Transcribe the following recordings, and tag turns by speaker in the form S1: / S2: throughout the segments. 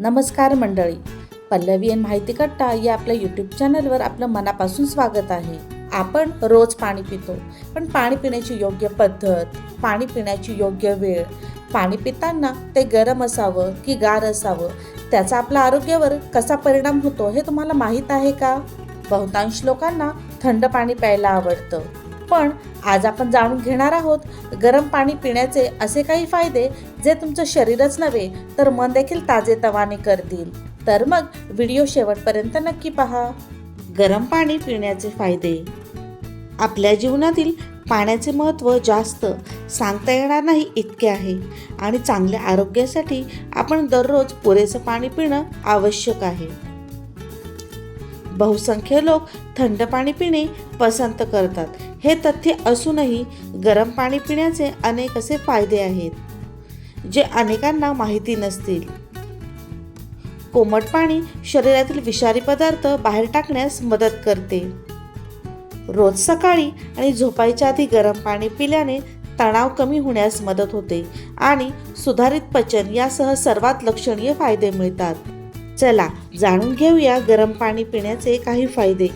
S1: नमस्कार मंडळी. पल्लवी एन माहिती कट्टा या आपल्या यूट्यूब चॅनलवर आपलं मनापासून स्वागत आहे. आपण रोज पाणी पितो पण पाणी पिण्याची योग्य पद्धत पाणी पिण्याची योग्य वेळ पाणी पिताना ते गरम असावं की गार असावं त्याचा आपल्या आरोग्यावर कसा परिणाम होतो हे तुम्हाला माहीत आहे का? बहुतांश लोकांना थंड पाणी प्यायला आवडतं. पण आज आपण जाणून घेणार आहोत गरम पाणी पिण्याचे असे काही फायदे जे तुमचं शरीरच नव्हे तर मन देखील ताजेतवाने करतील. तर मग व्हिडिओ शेवटपर्यंत नक्की पहा. गरम पाणी पिण्याचे फायदे. आपल्या जीवनातील पाण्याचे महत्त्व जास्त सांगता येणार नाही इतके आहे. आणि चांगल्या आरोग्यासाठी आपण दररोज पुरेसं पाणी पिणं आवश्यक आहे. बहुसंख्य लोक थंड पाणी पिणे पसंत करतात. हे तथ्य असूनही गरम पाणी पिण्याचे अनेक असे फायदे आहेत जे अनेकांना माहिती नसतील. कोमट पाणी शरीरातील विषारी पदार्थ बाहेर टाकण्यास मदत करते. रोज सकाळी आणि झोपायच्या आधी गरम पाणी पिल्याने तणाव कमी होण्यास मदत होते आणि सुधारित पचन यासह सर्वात लक्षणीय फायदे मिळतात. चला जाणून घेऊया गरम पाणी पिण्याचे काही फायदे.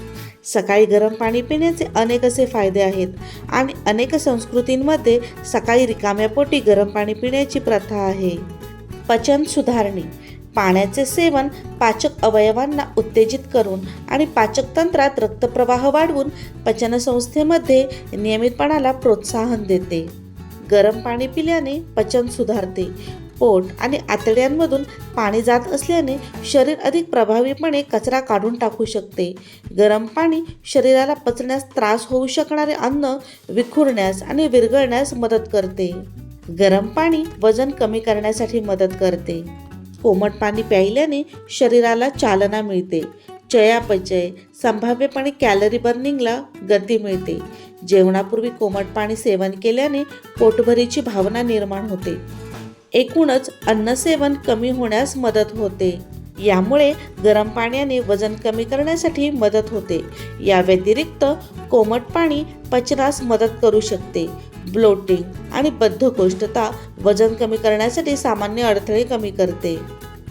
S1: सकाळी गरम पाणी पिण्याचे अनेक असे फायदे आहेत आणि अनेक संस्कृतींमध्ये सकाळी रिकाम्या पोटी गरम पाणी पिण्याची प्रथा आहे. पचन सुधारणे. पाण्याचे सेवन पाचक अवयवांना उत्तेजित करून आणि पाचक तंत्रात रक्तप्रवाह वाढवून पचनसंस्थेमध्ये नियमितपणाला प्रोत्साहन देते. गरम पाणी पिल्याने पचन सुधारते. पोट आणि आतड्यांमधून पाणी जात असल्याने शरीर अधिक प्रभावीपणे कचरा काढून टाकू शकते. गरम पाणी शरीराला पचण्यास त्रास होऊ शकणारे अन्न विखुरण्यास आणि विरघळण्यास मदत करते. गरम पाणी वजन कमी करण्यासाठी मदत करते. कोमट पाणी प्यायल्याने शरीराला चालना मिळते. चयापचय संभाव्यपणे कॅलरी बर्निंगला गती मिळते. जेवणापूर्वी कोमट पाणी सेवन केल्याने पोटभरीची भावना निर्माण होते. एकूणच अन्नसेवन कमी होण्यास मदत होते. यामुळे गरम पाण्याने वजन कमी करण्यासाठी मदत होते. या व्यतिरिक्त कोमट पाणी पचनास मदत करू शकते. ब्लोटिंग आणि बद्धकोष्ठता वजन कमी करण्यासाठी सामान्य अडथळे कमी करते.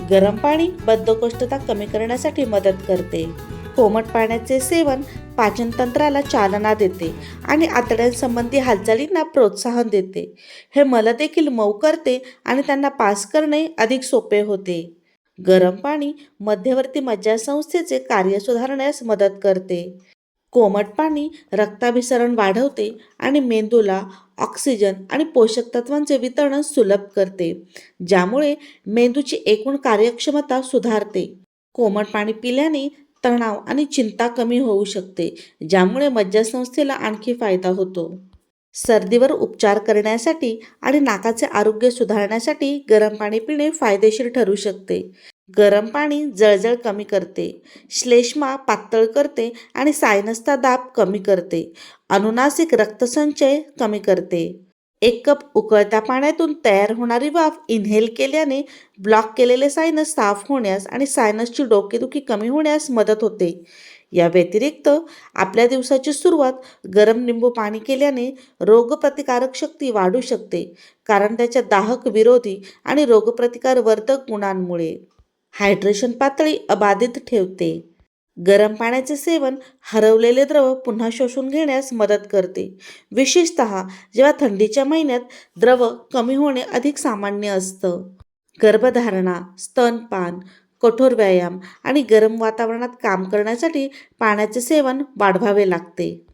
S1: गरम पाणी बद्धकोष्ठता कमी करण्यासाठी मदत करते. कोमट पाण्याचे सेवन पाचनतंत्राला चालना देते आणि आतड्यांसंबंधी हालचालींना प्रोत्साहन देते. हे मलदेखील मऊ करते आणि त्यांना पास करणे अधिक सोपे होते. गरम पाणी मध्यवर्ती मज्जासंस्थेचे कार्य सुधारण्यास मदत करते. कोमट पाणी रक्ताभिसरण वाढवते आणि मेंदूला ऑक्सिजन आणि पोषक तत्वांचे वितरण सुलभ करते ज्यामुळे मेंदूची एकूण कार्यक्षमता सुधारते. कोमट पाणी पिल्याने तणाव आणि चिंता कमी होऊ शकते ज्यामुळे मज्जासंस्थेला आणखी फायदा होतो. सर्दीवर उपचार करण्यासाठी आणि नाकाचे आरोग्य सुधारण्यासाठी गरम पाणी पिणे फायदेशीर ठरू शकते. गरम पाणी जळजळ कमी करते श्लेष्मा पातळ करते आणि सायनसचा दाब कमी करते अनुनासिक रक्तसंचय कमी करते. एक कप उकळत्या पाण्यातून तयार होणारी वाफ इन्हेल केल्याने ब्लॉक केलेले सायनस साफ होण्यास आणि सायनसची डोकेदुखी कमी होण्यास मदत होते. या व्यतिरिक्त आपल्या दिवसाची सुरुवात गरम लिंबू पाणी केल्याने रोगप्रतिकारक शक्ती वाढू शकते कारण त्याच्या दाहक विरोधी आणि रोगप्रतिकारवर्धक गुणांमुळे. हायड्रेशन पातळी अबाधित ठेवते. गरम पाण्याचे सेवन हरवलेले द्रव पुन्हा शोषून घेण्यास मदत करते. विशेषत जेव्हा थंडीच्या महिन्यात द्रव कमी होणे अधिक सामान्य असतं. गर्भधारणा स्तनपान कठोर व्यायाम आणि गरम वातावरणात काम करण्यासाठी पाण्याचे सेवन वाढवावे लागते.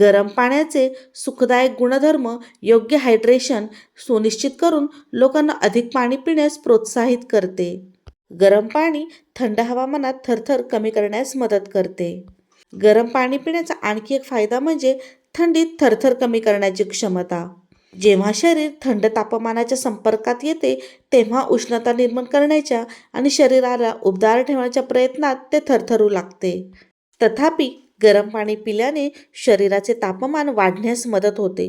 S1: गरम पाण्याचे सुखदायक गुणधर्म योग्य हायड्रेशन सुनिश्चित करून लोकांना अधिक पाणी पिण्यास प्रोत्साहित करते. गरम पाणी थंड हवामानात थरथर कमी करण्यास मदत करते. गरम पाणी पिण्याचा आणखी एक फायदा म्हणजे थंडीत थरथर कमी करण्याची क्षमता. जेव्हा शरीर थंड तापमानाच्या संपर्कात येते तेव्हा उष्णता निर्माण करण्याच्या आणि शरीराला उबदार ठेवण्याच्या प्रयत्नात ते थरथरू लागते. तथापि गरम पाणी पिल्याने शरीराचे तापमान वाढण्यास मदत होते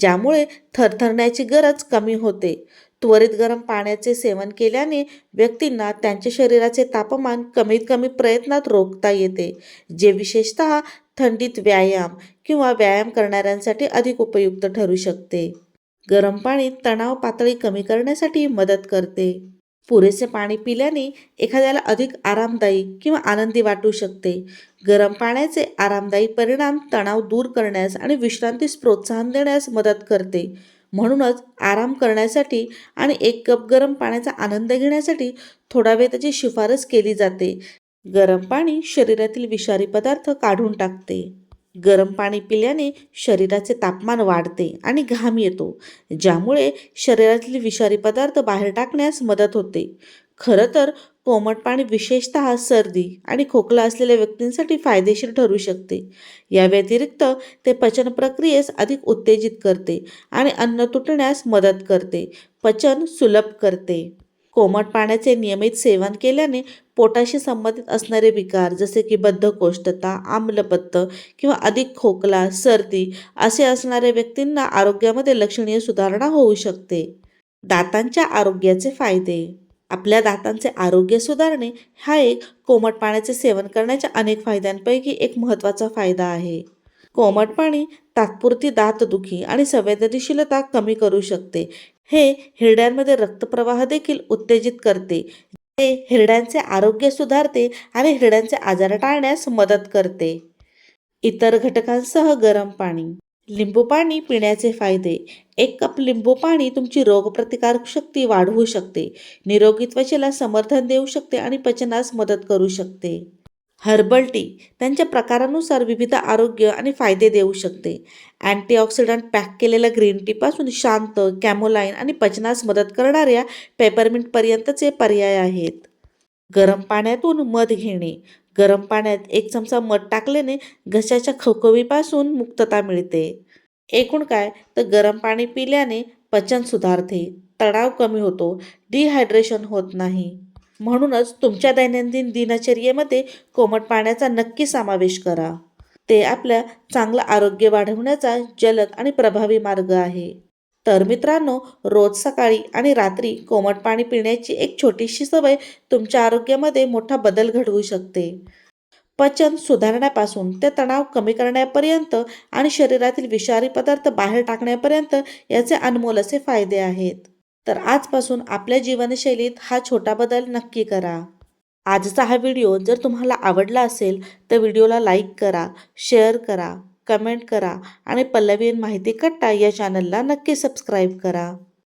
S1: ज्यामुळे थरथरण्याची गरज कमी होते. त्वरित गरम पाण्याचे सेवन केल्याने व्यक्तींना त्यांच्या शरीराचे तापमान कमीत कमी प्रयत्नात रोखता येते जे विशेषतः थंडीत व्यायाम किंवा व्यायाम करणाऱ्यांसाठी अधिक उपयुक्त ठरू शकते. गरम पाणी तणाव पातळी कमी करण्यासाठी मदत करते. पुरेसे पाणी पिल्याने एखाद्याला अधिक आरामदायी किंवा आनंदी वाटू शकते. गरम पाण्याचे आरामदायी परिणाम तणाव दूर करण्यास आणि विश्रांतीस प्रोत्साहन देण्यास मदत करते. म्हणूनच आराम करण्यासाठी आणि एक कप गरम पाण्याचा आनंद घेण्यासाठी थोडा वेळ त्याची शिफारस केली जाते. गरम पाणी शरीरातील विषारी पदार्थ काढून टाकते. गरम पाणी पिल्याने शरीराचे तापमान वाढते आणि घाम येतो ज्यामुळे शरीरातील विषारी पदार्थ बाहेर टाकण्यास मदत होते. खरं तर कोमट पाणी विशेषतः सर्दी आणि खोकला असलेल्या व्यक्तींसाठी फायदेशीर ठरू शकते. या व्यतिरिक्त ते पचन प्रक्रियेस अधिक उत्तेजित करते आणि अन्न तुटण्यास मदत करते. पचन सुलभ करते. कोमट पाण्याचे नियमित सेवन केल्याने पोटाशी संबंधित असणारे विकार जसे की बद्धकोष्ठता आम्लपत्त किंवा अधिक खोकला सर्दी असे असणाऱ्या व्यक्तींना आरोग्यामध्ये लक्षणीय सुधारणा होऊ शकते. दातांच्या आरोग्याचे फायदे. आपल्या दातांचे आरोग्य सुधारणे हा एक कोमट पाण्याचे सेवन करण्याच्या अनेक फायद्यांपैकी एक महत्त्वाचा फायदा आहे. कोमट पाणी तात्पुरती दातदुखी आणि संवेदनशीलता कमी करू शकते. हे हिरड्यांमध्ये रक्तप्रवाह देखील उत्तेजित करते ते हिरड्यांचे आरोग्य सुधारते आणि हिरड्यांचे आजार टाळण्यास मदत करते. इतर घटकांसह गरम पाणी. लिंबू पाणी पिण्याचे फायदे. एक कप लिंबू पाणी तुमची रोगप्रतिकारक शक्ती वाढवू शकते निरोगी त्वचेला समर्थन देऊ शकते आणि पचनास मदत करू शकते. हर्बल टी त्यांच्या प्रकारानुसार विविध आरोग्य आणि फायदे देऊ शकते. अँटीऑक्सिडंट पॅक केलेल्या ग्रीन टीपासून शांत कॅमोलाईन आणि पचनास मदत करणाऱ्या पेपरमिंटपर्यंतचे पर्याय आहेत. गरम पाण्यातून मध घेणे. गरम पाण्यात एक चमचा मध टाकल्याने घशाच्या खवखवीपासून मुक्तता मिळते. एकूण काय? तर गरम पाणी पिल्याने पचन सुधारते. तणाव कमी होतो. डिहायड्रेशन होत नाही. म्हणूनच तुमच्या दैनंदिन दिनचर्येमध्ये कोमट पाण्याचा नक्की समावेश करा. ते आपल्या चांगलं आरोग्य वाढवण्याचा जलद आणि प्रभावी मार्ग आहे. तर मित्रांनो रोज सकाळी आणि रात्री कोमट पाणी पिण्याची एक छोटीशी सवय तुमच्या आरोग्यामध्ये मोठा बदल घडवू शकते. पचन सुधारण्यापासून ते तणाव कमी करण्यापर्यंत आणि शरीरातील विषारी पदार्थ बाहेर टाकण्यापर्यंत याचे अनमोल असे फायदे आहेत. तर आजपासून आपल्या जीवनशैलीत हा छोटा बदल नक्की करा. आजचा हा व्हिडिओ जर तुम्हाला आवडला असेल तर व्हिडिओला लाईक करा शेअर करा कमेंट करा आणि पल्लवीन माहिती कट्टा या चॅनलला नक्की सबस्क्राईब करा.